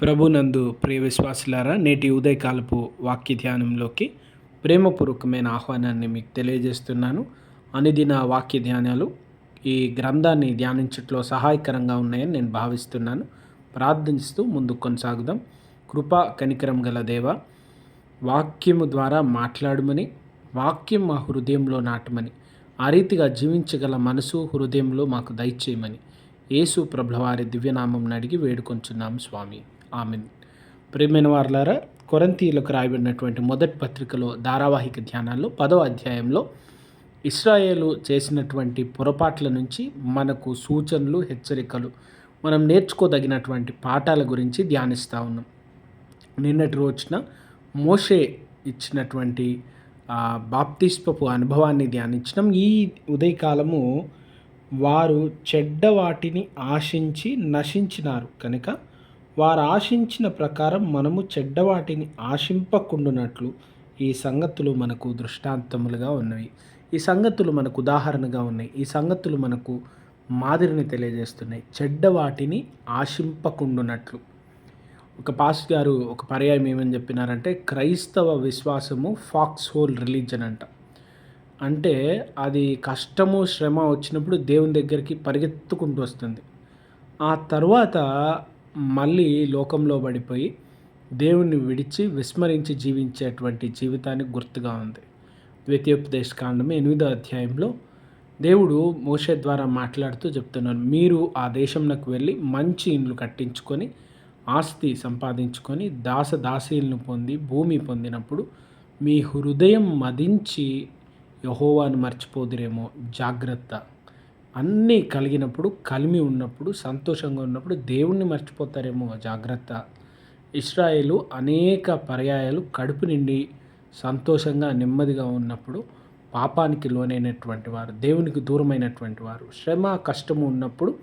ప్రభునందు ప్రియ విశ్వాసులారా నేటి ఉదయకాలపు వాక్య ధ్యానంలోకి ప్రేమపూర్వకమైన ఆహ్వానాన్ని మీకు తెలియజేస్తున్నాను. అనుదిన వాక్య ధ్యానాలు ఈ గ్రంథాన్ని ధ్యానించట్లో సహాయకరంగా ఉన్నాయని నేను భావిస్తున్నాను. ప్రార్థిస్తూ ముందుకు కొనసాగుదాం. కృపా కనికరం గల దేవ వాక్యము ద్వారా మాట్లాడమని వాక్యం మా హృదయంలో నాటమని ఆ రీతిగా జీవించగల మనసు హృదయంలో మాకు దయచేయమని యేసు ప్రభులవారి దివ్యనామం అడిగి వేడుకొంచున్నాం స్వామి. ఆమెన్. ప్రియమైన వారులారా కొరంతీయులకు రాయబడినటువంటి మొదటి పత్రికలో ధారావాహిక ధ్యానాల్లో పదో అధ్యాయంలో ఇస్రాయేలు చేసినటువంటి పొరపాట్ల నుంచి మనకు సూచనలు హెచ్చరికలు మనం నేర్చుకోదగినటువంటి పాఠాల గురించి ధ్యానిస్తూ ఉన్నాం. నిన్నటి రోజున మోషే ఇచ్చినటువంటి బాప్తిస్పపు అనుభవాన్ని ధ్యానించడం ఈ ఉదయకాలము వారు చెడ్డ వాటిని ఆశించి నశించినారు. కనుక వారు ఆశించిన ప్రకారం మనము చెడ్డవాటిని ఆశింపకుండునట్లు ఈ సంగతులు మనకు దృష్టాంతములుగా ఉన్నవి. ఈ సంగతులు మనకు ఉదాహరణగా ఉన్నాయి. ఈ సంగతులు మనకు మాదిరిని తెలియజేస్తున్నాయి. చెడ్డవాటిని ఆశింపకుండునట్లు. ఒక పాస్ గారు ఒక పర్యాయం ఏమని చెప్పినారంటే క్రైస్తవ విశ్వాసము ఫాక్స్ హోల్ రిలీజన్ అంట. అంటే అది కష్టము శ్రమ వచ్చినప్పుడు దేవుని దగ్గరికి పరిగెత్తుకుంటూ వస్తుంది. ఆ తర్వాత మళ్ళీ లోకంలో పడిపోయి దేవుణ్ణి విడిచి విస్మరించి జీవించేటువంటి జీవితానికి గుర్తుగా ఉంది. ద్వితీయోపదేశ కాండం ఎనిమిదో అధ్యాయంలో దేవుడు మోషే ద్వారా మాట్లాడుతూ చెప్తున్నాను మీరు ఆ దేశంలోకి వెళ్ళి మంచి ఇండ్లు కట్టించుకొని ఆస్తి సంపాదించుకొని దాస దాసీలను పొంది భూమి పొందినప్పుడు మీ హృదయం మదించి యహోవాను మర్చిపోదురేమో. జాగ్రత్త. అన్నీ కలిగినప్పుడు కలిమి ఉన్నప్పుడు సంతోషంగా ఉన్నప్పుడు దేవుణ్ణి మర్చిపోతారేమో జాగ్రత్త. ఇస్రాయేలు అనేక పర్యాయాలు కడుపు నిండి సంతోషంగా నెమ్మదిగా ఉన్నప్పుడు పాపానికి లోనైనటువంటి వారు దేవునికి దూరమైనటువంటి వారు శ్రమ కష్టము ఉన్నప్పుడు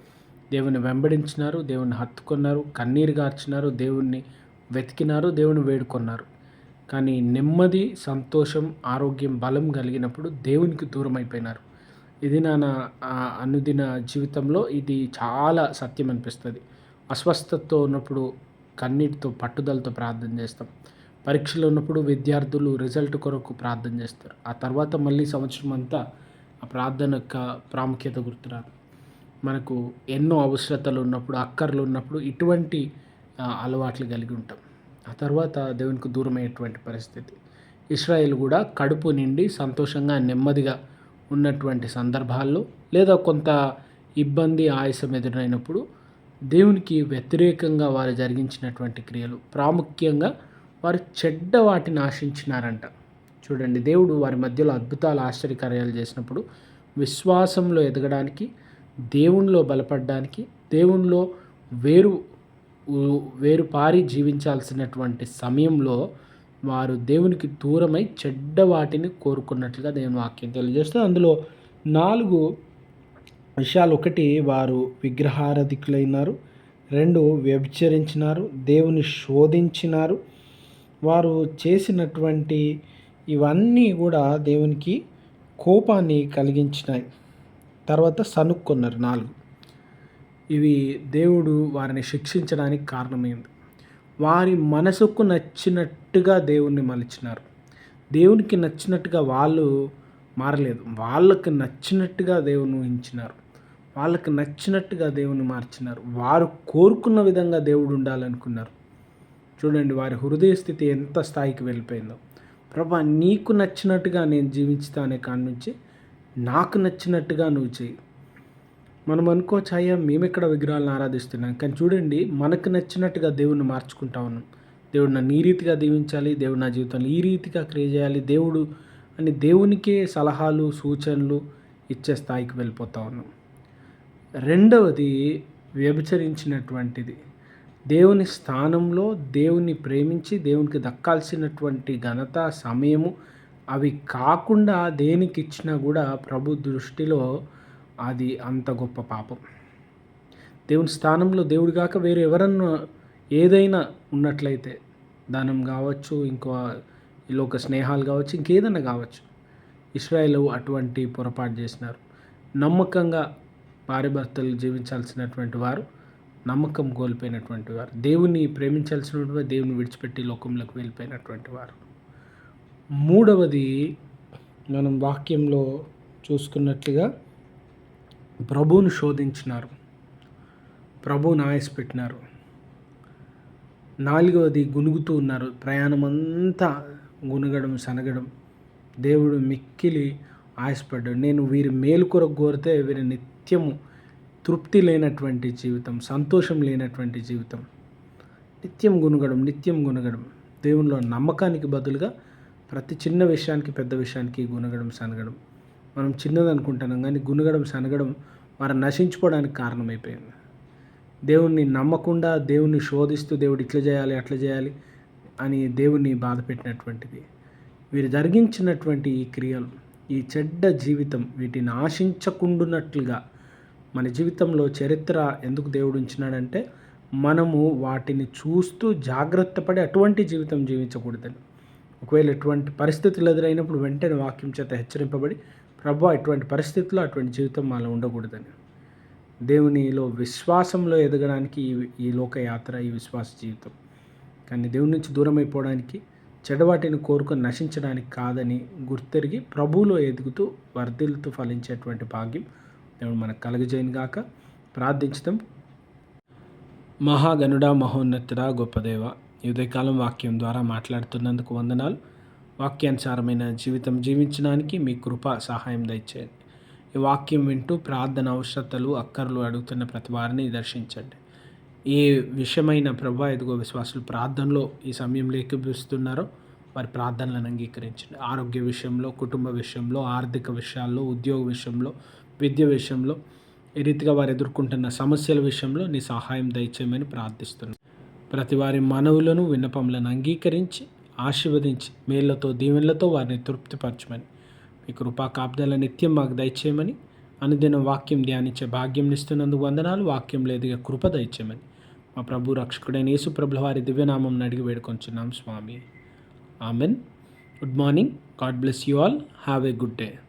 దేవుని వెంబడించినారు దేవుని హత్తుకున్నారు కన్నీరు గార్చినారు దేవుణ్ణి వెతికినారు దేవుని వేడుకున్నారు. కానీ నెమ్మది సంతోషం ఆరోగ్యం బలం కలిగినప్పుడు దేవునికి దూరం అయిపోయినారు ఇది నా అనుదిన జీవితంలో ఇది చాలా సత్యం అనిపిస్తుంది. అస్వస్థతతో ఉన్నప్పుడు కన్నీటితో పట్టుదలతో ప్రార్థన చేస్తాం. పరీక్షలు ఉన్నప్పుడు విద్యార్థులు రిజల్ట్ కొరకు ప్రార్థన చేస్తారు. ఆ తర్వాత మళ్ళీ సంవత్సరం అంతా ఆ ప్రార్థన యొక్క ప్రాముఖ్యత గుర్తురాదు. మనకు ఎన్నో అవసరతలు ఉన్నప్పుడు అక్కర్లు ఉన్నప్పుడు ఇటువంటి అలవాట్లు కలిగి ఉంటాం. ఆ తర్వాత దేవునికి దూరమయ్యేటువంటి పరిస్థితి. ఇస్రాయేల్ కూడా కడుపు నిండి సంతోషంగా నెమ్మదిగా ఉన్నటువంటి సందర్భాల్లో లేదా కొంత ఇబ్బంది ఆయాసం ఎదురైనప్పుడు దేవునికి వ్యతిరేకంగా వారు జరిగించినటువంటి క్రియలు ప్రాముఖ్యంగా వారు చెడ్డ వాటిని ఆశించినారంట. చూడండి దేవుడు వారి మధ్యలో అద్భుతాలు ఆశ్చర్యకార్యాలు చేసినప్పుడు విశ్వాసంలో ఎదగడానికి దేవునిలో బలపడడానికి దేవునిలో వేరు వేరు పారి జీవించాల్సినటువంటి సమయంలో వారు దేవునికి దూరమై చెడ్డ వాటిని కోరుకున్నట్లుగా దేవుని వాక్యం తెలియజేస్తుంది. అందులో నాలుగు విషయాలు ఒకటి వారు విగ్రహారధికులైనారు. రెండు వ్యభిచరించినారు. దేవుని శోధించినారు. వారు చేసినటువంటి ఇవన్నీ కూడా దేవునికి కోపాన్ని కలిగించినాయి. తర్వాత సనుక్కున్నారు నాలుగు. ఇవి దేవుడు వారిని శిక్షించడానికి కారణమైంది. వారి మనసుకు నచ్చినట్టుగా దేవుణ్ణి మలిచినారు. దేవునికి నచ్చినట్టుగా వాళ్ళు మారలేదు. వాళ్ళకి నచ్చినట్టుగా దేవుని ఊహించినారు. వాళ్ళకి నచ్చినట్టుగా దేవుని మార్చినారు. వారు కోరుకున్న విధంగా దేవుడు ఉండాలనుకున్నారు. చూడండి వారి హృదయ స్థితి ఎంత స్థాయికి వెళ్ళిపోయిందో. ప్రభా నీకు నచ్చినట్టుగా నేను జీవించుతానే కాడి నుంచి నాకు నచ్చినట్టుగా నువ్వు చేయి. మనం అనుకోవచ్చు అయ్యా మేము ఇక్కడ విగ్రహాలను ఆరాధిస్తున్నాం. కానీ చూడండి మనకు నచ్చినట్టుగా దేవుణ్ణి మార్చుకుంటా ఉన్నాం. దేవుడు నన్ను ఈ రీతిగా దీవించాలి దేవుడు నా జీవితంలో ఈ రీతిగా క్రియ చేయాలి దేవుడు అని దేవునికే సలహాలు సూచనలు ఇచ్చే స్థాయికి వెళ్ళిపోతా ఉన్నాం. రెండవది వ్యభిచరించినటువంటిది. దేవుని స్థానంలో దేవుని ప్రేమించి దేవునికి దక్కాల్సినటువంటి ఘనత సమయము అవి కాకుండా దేనికి ఇచ్చినా కూడా ప్రభు దృష్టిలో అది అంత గొప్ప పాపం. దేవుని స్థానంలో దేవుడు కాక వేరే ఎవరన్నా ఏదైనా ఉన్నట్లయితే దానం కావచ్చు ఇంకో లోక స్నేహాలు కావచ్చు ఇంకేదైనా కావచ్చు. ఇస్రాయేల్ అటువంటి పొరపాటు చేసినారు. నమ్మకంగా భార్యభర్తలు జీవించాల్సినటువంటి వారు నమ్మకం కోల్పోయినటువంటి వారు దేవుని ప్రేమించాల్సినటువంటి వారు దేవుని విడిచిపెట్టి లోకంలోకి వెళ్ళిపోయినటువంటి వారు. మూడవది మనం వాక్యంలో చూసుకున్నట్లుగా ప్రభువును శోధించినారు. ప్రభు ఆయాసపెట్టినారు నాలుగవది గునుగుతూ ఉన్నారు. ప్రయాణం అంతా గునగడం సనగడం. దేవుడు మిక్కిలి ఆశపడ్డాడు. నేను వీరి మేలు కొరకు కోరితే వీరి నిత్యము తృప్తి లేనటువంటి జీవితం సంతోషం లేనటువంటి జీవితం. నిత్యం గునగడం నిత్యం గునగడం. దేవునిలో నమ్మకానికి బదులుగా ప్రతి చిన్న విషయానికి పెద్ద విషయానికి గునగడం సనగడం. మనం చిన్నది అనుకుంటున్నాం కానీ గునగడం సనగడం వారు నశించుకోవడానికి కారణమైపోయింది. దేవుణ్ణి నమ్మకుండా దేవుణ్ణి శోధిస్తూ దేవుడు ఇట్లా చేయాలి అట్లా చేయాలి అని దేవుణ్ణి బాధ పెట్టినటువంటిది. వీరు జరిగించినటువంటి ఈ క్రియలు ఈ చెడ్డ జీవితం వీటిని ఆశించకుండునట్లుగా మన జీవితంలో చరిత్ర ఎందుకు దేవుడు ఉంచినాడంటే మనము వాటిని చూస్తూ జాగ్రత్త పడి అటువంటి జీవితం జీవించకూడదని. ఒకవేళ ఎటువంటి పరిస్థితులు ఎదురైనప్పుడు వెంటనే వాక్యం చేత హెచ్చరింపబడి ప్రభు అటువంటి పరిస్థితుల్లో అటువంటి జీవితం మాలో ఉండకూడదని. దేవునిలో విశ్వాసంలో ఎదగడానికి ఈ ఈ లోకయాత్ర ఈ విశ్వాస జీవితం. కానీ దేవుని నుంచి దూరం అయిపోవడానికి చెడవాటిని కోరుకొని నశించడానికి కాదని గుర్తెరిగి ప్రభువులో ఎదుగుతూ వర్ధిల్తూ ఫలించేటువంటి భాగ్యం దేవుడు మనకు కలగజేయను గాక. ప్రార్థించడం మహాగనుడ మహోన్నతుడ గొప్పదేవ ఈ ఉదయకాలం వాక్యం ద్వారా మాట్లాడుతున్నందుకు వందనాలు. వాక్యానుసారమైన జీవితం జీవించడానికి మీ కృప సహాయం దయచేయండి. ఈ వాక్యం వింటూ ప్రార్థన అవసరతలు అక్కర్లు అడుగుతున్న ప్రతి వారిని దర్శించండి. ఏ విషయమైన ప్రభా ఎదుగో విశ్వాసులు ప్రార్థనలో ఈ సమయంలో ఏకీపిస్తున్నారో వారి ప్రార్థనలను అంగీకరించండి. ఆరోగ్య విషయంలో కుటుంబ విషయంలో ఆర్థిక విషయాల్లో ఉద్యోగ విషయంలో విద్య విషయంలో ఈ రీతిగా వారు ఎదుర్కొంటున్న సమస్యల విషయంలో నీ సహాయం దయచేయమని ప్రార్థిస్తున్నాను ప్రతి వారి మనవులను విన్నపములను అంగీకరించి ఆశీర్వదించి మేళ్ళతో దీవెనలతో వారిని తృప్తిపరచమని. మీ కృపా కాపుదల నిత్యం మాకు దయచేయమని అనుదిన వాక్యం ధ్యానించే భాగ్యం ఇస్తున్నందుకు వందనాలు వాక్యం లేదుగా కృప దయచేయమని. మా ప్రభు రక్షకుడైన యేసు ప్రభుల వారి దివ్యనామం అడిగి వేడుకొంచున్నాం స్వామి. Amen. Good morning. God bless you all. Have a good day.